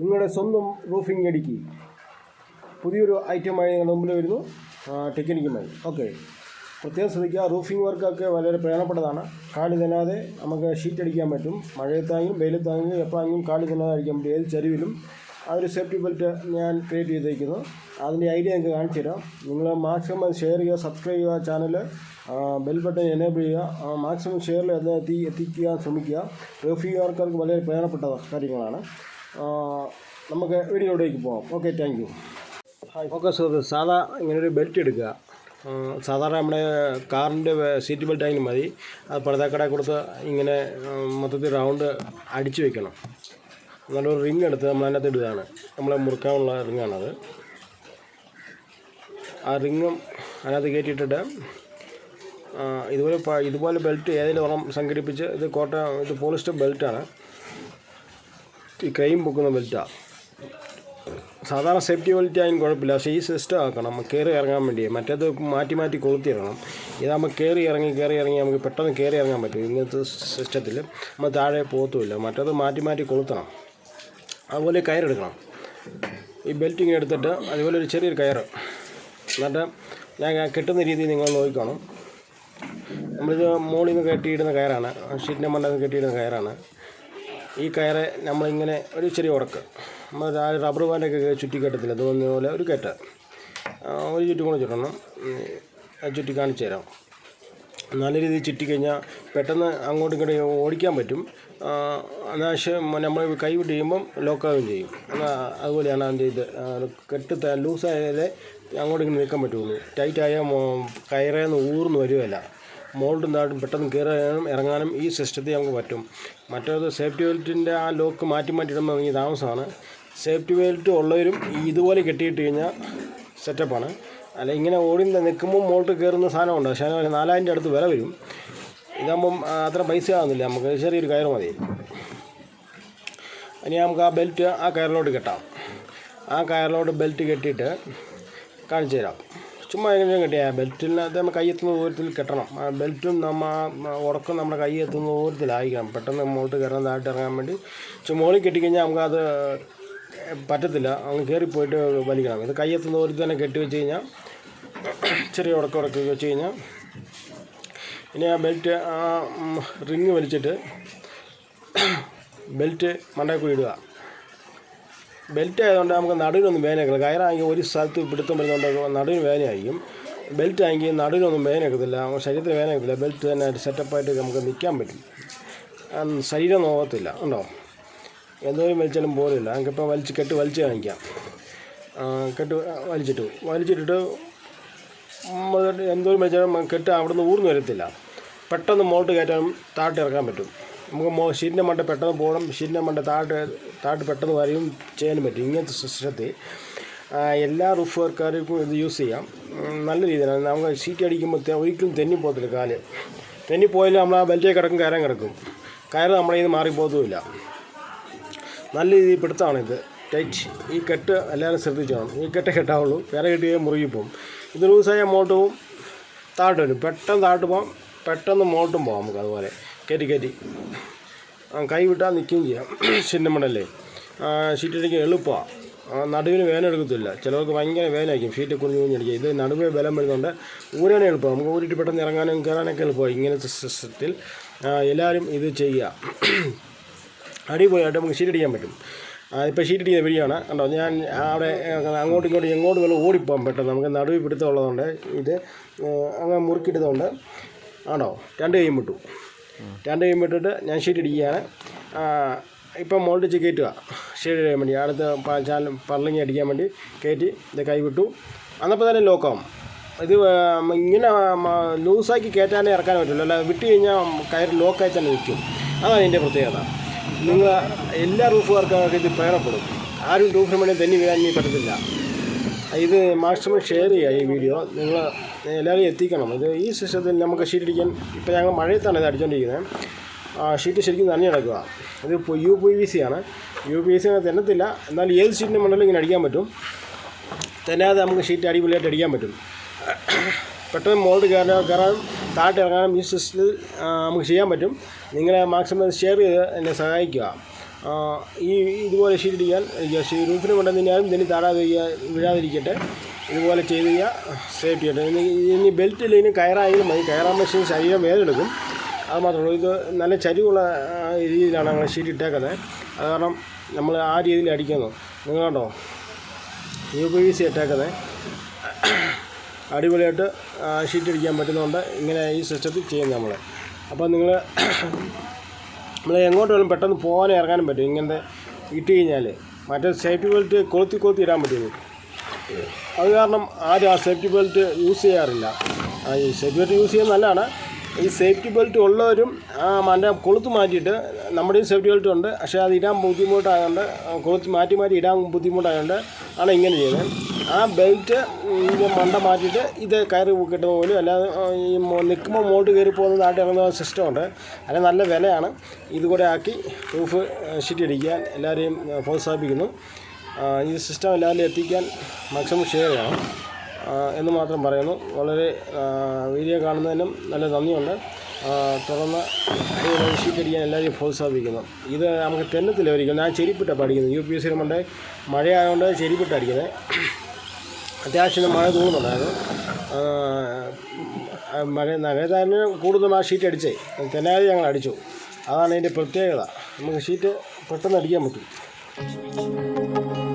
നിങ്ങളുടെ സ്വന്തം റൂഫിംഗ് ഇടുക്കി. പുതിയൊരു ഐറ്റമായി നിങ്ങളുടെ മുമ്പിൽ വരുന്നു. ടെക്നിക്കുമായി ഓക്കെ പ്രത്യേകം ശ്രദ്ധിക്കുക റൂഫിംഗ് വർക്കൊക്കെ വളരെ പ്രധാനപ്പെട്ടതാണ് കാളി തന്നാതെ നമുക്ക് ഷീറ്റ് അടിക്കാൻ പറ്റും. മഴയത്തായെങ്കിലും വെയിലത്തായെങ്കിലും എപ്പോഴെങ്കിലും കാളി തന്നാതെ അടിക്കാൻ പറ്റും. ഏത് ചരിവിലും. ആ ഒരു സേഫ്റ്റി ബെൽറ്റ് ഞാൻ ക്രിയേറ്റ് ചെയ്തേക്കുന്നു. അതിന്റെ ഐഡിയ നിങ്ങൾക്ക് കാണിച്ചു തരാം. നിങ്ങൾ മാക്സിമം ഷെയർ ചെയ്യുക സബ്സ്ക്രൈബ് ചെയ്യുക ചാനൽ ബെൽ ബട്ടൺ എനേബിൾ ചെയ്യുക. മാക്സിമം ഷെയറിൽ അത് എത്തി എത്തിക്കാൻ ശ്രമിക്കുക. റൂഫിംഗ് വർക്കർക്ക് വളരെ പ്രധാനപ്പെട്ട കാര്യങ്ങളാണ്. നമുക്ക് വീഡിയോയിലേക്ക് പോകാം ഓക്കെ താങ്ക് യു ഓക്കെ സുഹൃത്ത് സാധാ ഇങ്ങനെ ഒരു ബെൽറ്റ് എടുക്കുക സാധാരണ നമ്മുടെ കാറിന്റെ സീറ്റ് ബെൽറ്റ് ആയാലും മതി. അത് പഴുതാക്കട കൊടുത്ത് ഇങ്ങനെ മൊത്തത്തിൽ റൗണ്ട് അടിച്ചു വെക്കണം. നല്ലൊരു റിങ് എടുത്ത് നമ്മൾ അതിനകത്ത് ഇടുകയാണ്. നമ്മളെ മുറുക്കാനുള്ള റിങ്ങാണത് ആ റിങ്ങും അതിനകത്ത് കയറ്റിയിട്ടിട്ട് ഇതുപോലെ ഇതുപോലെ ബെൽറ്റ് ഏതെങ്കിലും ഒരെണ്ണം സംഘടിപ്പിച്ച് ഇത് കോട്ട ഇത് പോളിസ്റ്റർ ബെൽറ്റാണ് ഈ ക്രൈം പൊക്കുന്ന ബെൽറ്റാണ് സാധാരണ സേഫ്റ്റി ബെൽറ്റ് ആയാലും കുഴപ്പമില്ല. പക്ഷേ ഈ സിസ്റ്റം ആക്കണം. കയറി ഇറങ്ങാൻ വേണ്ടി. മറ്റേത് മാറ്റി മാറ്റി കൊളുത്തി ഇറങ്ങണം ഇതാകുമ്പോൾ കയറി ഇറങ്ങി കയറി ഇറങ്ങി നമുക്ക് പെട്ടെന്ന് കയറി ഇറങ്ങാൻ പറ്റും. ഇങ്ങനത്തെ സിസ്റ്റത്തിൽ നമ്മൾ താഴെ പോകത്തുമില്ല മറ്റേത് മാറ്റി മാറ്റി കൊളുത്തണം. അതുപോലെ കയറെടുക്കണം. ഈ ബെൽറ്റ് ഇങ്ങനെ എടുത്തിട്ട് അതുപോലെ ഒരു ചെറിയൊരു കയറ്. എന്നിട്ട് ഞാൻ കെട്ടുന്ന രീതിയിൽ നിങ്ങൾ നോക്കിക്കണം. നമ്മളിത് മുകളിൽ നിന്ന് കെട്ടിയിടുന്ന കയറാണ്. ഷീറ്റിന്റെ മണ്ണിൽ നിന്ന് കെട്ടിയിടുന്ന കയറാണ്. ഈ കയറ് നമ്മളിങ്ങനെ ഒരു ചെറിയ ഉറക്ക്. നമ്മൾ റബ്ബർ ബാൻഡൊക്കെ ചുറ്റി കെട്ടത്തില്ല? അതുപോലെ ഒരു കെട്ട് ഒരു ചുറ്റും കൂടെ ചുറ്റണം. ചുറ്റി കാണിച്ചു തരാം. നല്ല രീതിയിൽ ചുറ്റിക്കഴിഞ്ഞാൽ പെട്ടെന്ന് അങ്ങോട്ടും ഇങ്ങോട്ടും ഓടിക്കാൻ പറ്റും. അനാവശ്യം നമ്മൾ കൈ വിട്ട് ചെയ്യുമ്പം ലോക്കാവുകയും ചെയ്യും. അതുപോലെയാണ് അതിന്റെ ഇത്. കെട്ട് ലൂസായാലേ അങ്ങോട്ടും ഇങ്ങോട്ട് നിൽക്കാൻ പറ്റുള്ളൂ. ടൈറ്റായാൽ കയറേന്ന് ഊർന്ന് വരുമല്ല മോൾഡും താഴും പെട്ടെന്ന് കയറാനും ഇറങ്ങാനും ഈ സിസ്റ്റത്തിൽ നമുക്ക് പറ്റും. മറ്റേത് സേഫ്റ്റി ബെൽറ്റിന്റെ ആ ലോക്ക് മാറ്റി മാറ്റി ഇടുമ്പോൾ ഈ താമസമാണ്. സേഫ്റ്റി ബെൽറ്റ് ഉള്ളവരും ഇതുപോലെ കെട്ടിയിട്ട് കഴിഞ്ഞാൽ സെറ്റപ്പാണ്. അല്ല ഇങ്ങനെ ഓടി നിൽക്കുമ്പോൾ മോൾട്ട് കയറുന്ന സാധനമുണ്ട്. പക്ഷേ അതിന് നാലായിരം അടുത്ത് വില വരും. ഇതാകുമ്പം അത്ര പൈസ ആകുന്നില്ല നമുക്ക് ചെറിയൊരു കയറ് മതി. ഇനി നമുക്ക് ആ ബെൽറ്റ് ആ കയറിലോട്ട് കെട്ടാം. ആ കയറിലോട്ട് ബെൽറ്റ് കെട്ടിയിട്ട് കാണിച്ചു തരാം. ചുമ്മാ എങ്ങനെയും കെട്ടിയാൽ ബെൽറ്റിനകത്ത് നമ്മൾ കൈയെത്തുന്ന ദൂരത്തിൽ കെട്ടണം. ആ ബെൽറ്റും നമ്മ ഉറക്കം നമ്മുടെ കൈ എത്തുന്ന ദൂരത്തിലായിരിക്കണം. പെട്ടെന്ന് മുകളിൽ കയറാൻ താഴ്ത്തി ഇറങ്ങാൻ വേണ്ടി മുകളിൽ കെട്ടിക്കഴിഞ്ഞാൽ നമുക്കത് പറ്റത്തില്ല. അങ്ങ് കയറിപ്പോയിട്ട് വലിക്കണം. ഇത് കൈ എത്തുന്ന ദൂരത്തിൽ തന്നെ കെട്ടി വെച്ച് കഴിഞ്ഞാൽ ചെറിയ ഉടക്കം ഉടക്കി വെച്ച് കഴിഞ്ഞാൽ ഇനി ആ ബെൽറ്റ് ആ റിങ് വലിച്ചിട്ട് ബെൽറ്റ് മണ്ടയ്ക്ക് ഇടുക. ബെൽറ്റ് ആയതുകൊണ്ട് നമുക്ക് നടുവിനൊന്നും വേദനയാക്കില്ല കയറാണെങ്കിൽ ഒരു സ്ഥലത്ത് പിടുത്തം വരുന്നതുകൊണ്ട് നടുവിന് വേദനയായിരിക്കും ബെൽറ്റ് ആണെങ്കിൽ നടുവിനൊന്നും വേദനയാക്കത്തില്ല ശരീരത്തിന് വേദനയാക്കത്തില്ല ബെൽറ്റ് തന്നെ സെറ്റപ്പായിട്ട് നമുക്ക് നിൽക്കാൻ പറ്റും. ശരീരം നോക്കത്തില്ല ഉണ്ടോ? എന്തോരം വലിച്ചാലും പോരില്ല നമുക്കിപ്പോൾ വലിച്ച് കെട്ട് വലിച്ച് കാണിക്കാം. കെട്ട് വലിച്ചിട്ടു. വലിച്ചിട്ടിട്ട് എന്തോരം വലിച്ചാലും കെട്ട് അവിടുന്ന് ഊർന്ന് വരത്തില്ല. പെട്ടെന്ന് മോട്ട് കയറ്റാനും താഴ്ത്തി ഇറക്കാൻ പറ്റും. നമുക്ക് ഷീറ്റിന്റെ മണ്ട പെട്ടെന്ന് പോകണം. ഷീറ്റിന്റെ മണ്ട താഴെ താഴെ പെട്ടെന്ന് വരെയും ചെയ്യാനും പറ്റും. ഇങ്ങനത്തെ സിസ്റ്റത്തിൽ എല്ലാ റൂഫ് വർക്കാർക്കും ഇത് യൂസ് ചെയ്യാം. നല്ല രീതിയിലാണ്. നമുക്ക് ഷീറ്റ് അടിക്കുമ്പോൾ ഒരിക്കലും തെന്നി പോകത്തില്ല കാൽ. തെന്നി പോയാലും നമ്മൾ ആ ബെൽറ്റേ കിടക്കും കയറാൻ കിടക്കും. കയറ് നമ്മളെ ഇത് മാറിപ്പോകത്തുമില്ല നല്ല രീതിയിൽ ഇത് ടൈറ്റ്. ഈ കെട്ട് എല്ലാവരും ശ്രദ്ധിച്ചോണം. ഈ കെട്ട് കെട്ടാവുള്ളൂ. വേറെ കെട്ടി മുറുകി പോകും ഇത് ലൂസായ മോട്ട് പോവും വരും. പെട്ടെന്ന് താഴോട്ട് പോകാം പെട്ടെന്ന് മോട്ടും പോകാം നമുക്ക് അതുപോലെ. കയറ്റി കയറ്റി കൈ വിട്ടാൽ നിൽക്കുകയും ചെയ്യാം. ഷീറ്റിന്റെ മണ്ടല്ലേ ഷീറ്റ് അടിക്കാൻ എളുപ്പമാണ് നടുവിന് വേന എടുക്കത്തില്ല. ചിലർക്ക് ഭയങ്കര വേനായിരിക്കും ഷീറ്റ് കുഞ്ഞു കുഞ്ഞടിക്കുക ഇത് നടുവേ ബലം വരുന്നുണ്ട്. ഊരാനേ എളുപ്പം. നമുക്ക് ഊരിട്ട് പെട്ടെന്ന് ഇറങ്ങാനും കയറാനൊക്കെ എളുപ്പമായി ഇങ്ങനത്തെ സിസ്റ്റത്തിൽ എല്ലാവരും ഇത് ചെയ്യുക. അടിപൊളിയായിട്ട് നമുക്ക് ഷീറ്റ് അടിക്കാൻ പറ്റും. ഇപ്പോൾ ഷീറ്റ് അടിക്കുന്ന വഴിയാണ്. കണ്ടോ ഞാൻ അവിടെ അങ്ങോട്ടും ഇങ്ങോട്ടും എങ്ങോട്ട് വേണം ഓടിപ്പോകാൻ പെട്ടെന്ന് നമുക്ക് നടുവിൽ പിടുത്തമുള്ളതുകൊണ്ട് ഇത് അങ്ങനെ മുറുക്കിയിട്ടതുകൊണ്ട് ആണോ രണ്ട് കൈയും വിട്ടു. രണ്ട് കൈയും വിട്ടിട്ട് ഞാൻ ഷീറ്റ് ഇടിക്കുകയാണ്. ഇപ്പം മോൾട്ട് കയറ്റുക. ഷീറ്റ് ഇടാൻ വേണ്ടി. അടുത്ത ചാനൽ പർലിങ് അടിക്കാൻ വേണ്ടി കയറ്റി ഇത് കൈവിട്ടു. അന്നപ്പോൾ തന്നെ ലോക്കാവും. ഇത് ഇങ്ങനെ ലൂസാക്കി കയറ്റാനേ ഇറക്കാൻ പറ്റില്ല അല്ല വിട്ട് കഴിഞ്ഞാൽ കയറ് ലോക്കായി തന്നെ നിൽക്കും. അതാണ് ഇതിന്റെ പ്രത്യേകത. നിങ്ങൾ എല്ലാ റൂഫുകാർക്കും ഇത് പ്രയോജനപ്പെടും ആരും റൂഫിന് വേണ്ടി തന്നെ വീഴാൻ പറ്റത്തില്ല. ഇത് മാക്സിമം ഷെയർ ചെയ്യുക ഈ വീഡിയോ നിങ്ങൾ എല്ലാവരും എത്തിക്കണം. ഇത് ഈ സിസ്റ്റത്തിൽ നമുക്ക് ഷീറ്റ് അടിക്കാൻ ഇപ്പോൾ ഞങ്ങൾ മഴയത്താണ് ഇത് അടിച്ചുകൊണ്ടിരിക്കുന്നത് ഷീറ്റ് ശരിക്കും നനഞ്ഞു കിടക്കുക. ഇത് യു പി വി സി ആണ്. യു പി വി സി തന്നത്തില്ല. എന്നാൽ ഏത് ഷീറ്റിന്റെ മണ്ടലും ഇങ്ങനെ അടിക്കാൻ പറ്റും. തന്നാതെ നമുക്ക് ഷീറ്റ് അടിപൊളിയായിട്ട് അടിക്കാൻ പറ്റും. പെട്ടെന്ന് മോൾഡ് കയറാൻ കയറാനും താഴ്ത്തിറങ്ങാനും ഈ സിസ്റ്റത്തിൽ നമുക്ക് ചെയ്യാൻ പറ്റും. നിങ്ങളെ മാക്സിമം ഷെയർ ചെയ്ത് എന്നെ സഹായിക്കുക. ഈ ഇതുപോലെ ഈ റൂഫിന് കൊണ്ടുവന്നാലും ഇതിന് താഴാതെ വീഴാതിരിക്കട്ടെ. ഇതുപോലെ ചെയ്ത് കഴിഞ്ഞാൽ സേഫ്റ്റി ആയിട്ട്. ഇനി ബെൽറ്റ് ഇല്ലെങ്കിൽ കയറായാലും മതി. കയറാൻ മെഷീൻ ശരീരം വേദനെടുക്കും അത് മാത്രമേ ഇത് നല്ല ചരിവുള്ള രീതിയിലാണ് നമ്മൾ ഷീറ്റ് ഇട്ടേക്കുന്നത്. അത് കാരണം നമ്മൾ ആ രീതിയിൽ അടിക്കുന്നു. നിങ്ങൾ കണ്ടോ? യു പി വി സി ഇട്ടേക്കുന്നത്. അടിപൊളിയായിട്ട് ഷീറ്റ് അടിക്കാൻ പറ്റുന്നതുകൊണ്ട് ഇങ്ങനെ ഈ സിസ്റ്റത്തിൽ ചെയ്യും നമ്മൾ. അപ്പോൾ നിങ്ങൾ നമ്മൾ എങ്ങോട്ട് വേണം പെട്ടെന്ന് പോകാനും ഇറങ്ങാനും പറ്റും. ഇങ്ങനത്തെ ഇട്ട് കഴിഞ്ഞാൽ മറ്റേ സേഫ്റ്റി ബെൽറ്റ് കൊളുത്തി കൊളുത്തി ഇടാൻ പറ്റുന്നു അത് കാരണം ആരും ആ സേഫ്റ്റി ബെൽറ്റ് യൂസ് ചെയ്യാറില്ല. ഈ സേഫ്റ്റി ബെൽറ്റ് യൂസ് ചെയ്യുന്നത് നല്ലതാണ്. ഈ സേഫ്റ്റി ബെൽറ്റ് ഉള്ളവരും ആ മറ്റേ കൊളുത്ത് മാറ്റിയിട്ട് നമ്മുടെയും സേഫ്റ്റി ബെൽറ്റ് ഉണ്ട്. പക്ഷേ അത് ഇടാൻ ബുദ്ധിമുട്ടായതുകൊണ്ട് കൊളുത്ത് മാറ്റി മാറ്റി ഇടാൻ ബുദ്ധിമുട്ടായതുകൊണ്ട് ആണ് ഇങ്ങനെ ചെയ്യുന്നത് ആ ബെൽറ്റ് മണ്ട മാറ്റിയിട്ട് ഇത് കയറി കിട്ടുന്ന പോലും അല്ലാതെ ഈ നിൽക്കുമ്പോൾ മോട്ട് കയറി പോകുന്ന നാട്ടിൽ ഇറങ്ങുന്ന സിസ്റ്റമുണ്ട് അതിന് നല്ല വിലയാണ്. ഇതുകൂടെ ആക്കി റൂഫ് ഷീറ്റ് അടിക്കാൻ എല്ലാവരെയും പ്രോത്സാഹിപ്പിക്കുന്നു. ഈ സിസ്റ്റം എല്ലാവരിലും എത്തിക്കാൻ മാക്സിമം ഷെയർ ചെയ്യണം എന്ന് മാത്രം പറയുന്നു. വളരെ വീഡിയോ കാണുന്നതിനും നല്ല നന്ദിയുണ്ട്. ആ, ഷീറ്റടിക്കാൻ എല്ലാവരെയും പ്രോത്സാഹിപ്പിക്കുന്നു. ഇത് നമുക്ക് തെന്നത്തില്ല ഒരിക്കലും. ഞാൻ ചെരിപ്പിട്ടാണ് പഠിക്കുന്നത്. U P S C Monday മഴയായതുകൊണ്ട് ചെരിപ്പിട്ടായിരിക്കുന്നത് അത്യാവശ്യം മഴ തോന്നുന്നുണ്ടായിരുന്നു മഴ നനയതാരന് കൂടുതലും ആ ഷീറ്റ് അടിച്ചേ. തെന്നാതെ ഞങ്ങൾ അടിച്ചു. അതാണ് അതിന്റെ പ്രത്യേകത. നമുക്ക് ഷീറ്റ് പെട്ടെന്ന് അടിക്കാൻ പറ്റും.